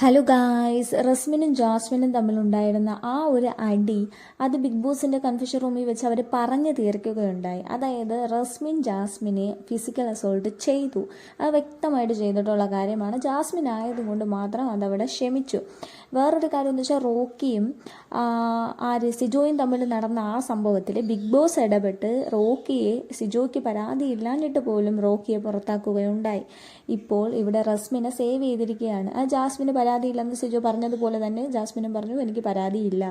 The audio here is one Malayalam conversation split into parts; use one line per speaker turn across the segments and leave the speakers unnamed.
ഹലോ ഗായ്സ് റസ്മിനും ജാസ്മിനും തമ്മിലുണ്ടായിരുന്ന ആ ഒരു അടി അത് ബിഗ് ബോസിന്റെ കൺഫ്യൂഷൻ റൂമിൽ വെച്ച് അവർ പറഞ്ഞു തീർക്കുകയുണ്ടായി. അതായത് റസ്മിൻ ജാസ്മിനെ ഫിസിക്കൽ അസോൾട്ട് ചെയ്തു. അത് വ്യക്തമായിട്ട് ചെയ്തിട്ടുള്ള കാര്യമാണ്. ജാസ്മിൻ ആയതുകൊണ്ട് മാത്രം അതവിടെ ക്ഷമിച്ചു. വേറൊരു കാര്യം എന്ന് വെച്ചാൽ റോക്കിയും ആര് സിജോയും തമ്മിൽ നടന്ന ആ സംഭവത്തിൽ ബിഗ് ബോസ് ഇടപെട്ട് റോക്കിയെ സിജോയ്ക്ക് പരാതി ഇല്ലാഞ്ഞിട്ട് പോലും റോക്കിയെ പുറത്താക്കുകയുണ്ടായി. ഇപ്പോൾ ഇവിടെ റസ്മിനെ സേവ് ചെയ്തിരിക്കുകയാണ്. ആ ജാസ്മിന് പരാതിയില്ലെന്ന് സിജു പറഞ്ഞതുപോലെ തന്നെ ജാസ്മിനും പറഞ്ഞു എനിക്ക് പരാതിയില്ല.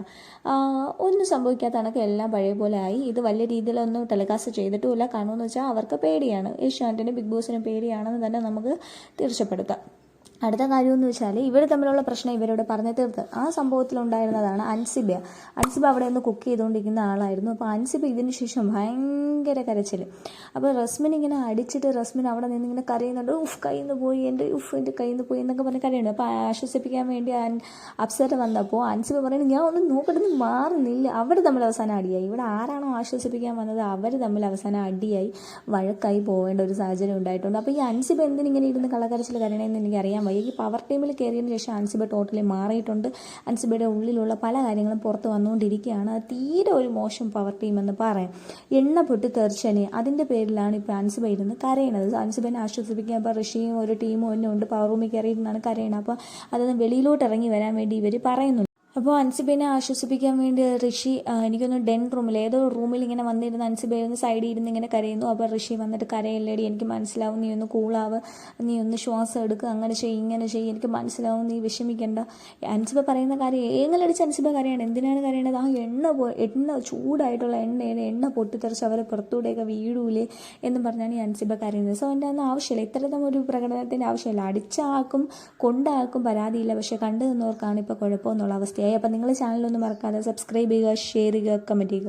ഒന്നും സംഭവിക്കാത്ത കണക്ക് എല്ലാം പഴയ പോലെ ആയി. ഇത് വലിയ രീതിയിലൊന്നും ടെലികാസ്റ്റ് ചെയ്തിട്ടുമില്ല. കാരണമെന്ന് വെച്ചാൽ അവർക്ക് പേടിയാണ്. ഏഷ്യാനെറ്റിന് ബിഗ് ബോസിന് പേടിയാണെന്ന് തന്നെ നമുക്ക് തീർച്ചപ്പെടുത്താം. അടുത്ത കാര്യം എന്ന് വെച്ചാൽ ഇവർ തമ്മിലുള്ള പ്രശ്നം ഇവരോട് പറഞ്ഞു തീർത്ത്. ആ സംഭവത്തിലുണ്ടായിരുന്നതാണ് അൻസിബ. അൻസിബ അവിടെ നിന്ന് കുക്ക് ചെയ്തുകൊണ്ടിരിക്കുന്ന ആളായിരുന്നു. അപ്പോൾ അൻസിബ ഇതിന് ശേഷം ഭയങ്കര കരച്ചിൽ അപ്പോൾ റസ്മിൻ ഇങ്ങനെ അടിച്ചിട്ട് റസ്മിൻ അവിടെ നിന്ന് ഇങ്ങനെ കരയുന്നുണ്ട്. ഉഫ് കയ്യിൽ നിന്ന് പോയി എന്റെ ഉഫ് എന്റെ കയ്യിൽ നിന്ന് പോയി എന്നൊക്കെ പറഞ്ഞ് കരയുണ്ട് അപ്പോൾ ആശ്വസിപ്പിക്കാൻ വേണ്ടി അപ്സര വന്നപ്പോൾ അൻസിബ പറയുന്നത് ഞാൻ ഒന്നും നോക്കിട്ടൊന്നും മാറുന്നില്ല അവർ തമ്മിൽ അവസാനം അടിയായി. ഇവിടെ ആരാണോ ആശ്വസിപ്പിക്കാൻ വന്നത് അവർ തമ്മിൽ അവസാനം അടിയായി. വഴക്കായി പോകേണ്ട ഒരു സാഹചര്യം ഉണ്ടായിട്ടുണ്ട്. അപ്പോൾ ഈ അൻസിബ എന്തിനിങ്ങനെ ഇരുന്ന് കള്ളക്കരച്ചിൽ കരയണമെന്ന് എനിക്ക് അറിയാൻ വയ്യ ഈ പവർ ടീമിൽ കയറിയതിന് ശേഷം അൻസിബ ടോട്ടലി മാറിയിട്ടുണ്ട്. അൻസിബയുടെ ഉള്ളിലുള്ള പല കാര്യങ്ങളും പുറത്ത് വന്നുകൊണ്ടിരിക്കുകയാണ്. അത് തീരെ ഒരു മോശം പവർ ടീം എന്ന് പറയാം. എണ്ണ പൊട്ടി തെറിച്ചനെ. അതിന്റെ പേരിലാണ് ഇപ്പോൾ അൻസിബ ഇരുന്ന് കരയണത്. അൻസിബനെ ആശ്വസിപ്പിക്കാൻ ഇപ്പോൾ ഋഷിയും ഒരു ടീമും ഒന്നും ഉണ്ട്. പവർ റൂമിൽ കയറിയിരുന്നാണ് കരയണത്. അപ്പോൾ അതൊന്ന് വെളിയിലോട്ട് ഇറങ്ങി വരാൻ വേണ്ടി ഇവർ പറയുന്നു അപ്പോൾ അൻസിബേനെ ആശ്വസിപ്പിക്കാൻ വേണ്ടി ഋഷി എനിക്കൊന്ന് ഡെൻ റൂമിൽ ഏതോ റൂമിൽ ഇങ്ങനെ വന്നിരുന്ന് അൻസിബേ ഒന്ന് സൈഡിൽ ഇരുന്ന് ഇങ്ങനെ കരയുന്നു. അപ്പോൾ ഋഷി വന്നിട്ട് കരയല്ലേടി എനിക്ക് മനസ്സിലാവും നീ ഒന്ന് കൂളാവ് നീ ഒന്ന് ശ്വാസം എടുക്കുക അങ്ങനെ ചെയ്യും ഇങ്ങനെ ചെയ്യും എനിക്ക് മനസ്സിലാവും നീ വിഷമിക്കേണ്ട. അൻസിബ പറയുന്ന കാര്യം ഏങ്ങലടിച്ച് അൻസിബ കരയാണ്. എന്തിനാണ് കരയേണ്ടത്? ആ എണ്ണ പോ എണ്ണ ചൂടായിട്ടുള്ള എണ്ണയിൽ എണ്ണ പൊട്ടിത്തെറിച്ച് അവരെ പുറത്തൂടെയൊക്കെ വീഴൂലേ എന്നും പറഞ്ഞാണ് ഈ അൻസിബ കരയുന്നത്. സോ എന്റെ അന്ന് ആവശ്യമില്ല. ഇത്തരത്തിലും ഒരു പ്രകടനത്തിന്റെ ആവശ്യമില്ല. അടിച്ച ആൾക്കും കൊണ്ടാക്കും പരാതിയില്ല. പക്ഷേ കണ്ടു നിന്നവർക്കാണ് ഇപ്പോൾ കുഴപ്പമെന്നുള്ള അവസ്ഥയായി അപ്പോൾ നിങ്ങൾ ചാനലൊന്നും മറക്കാതെ സബ്സ്ക്രൈബ് ചെയ്യുക ഷെയർ ചെയ്യുക കമന്റ് ചെയ്യുക.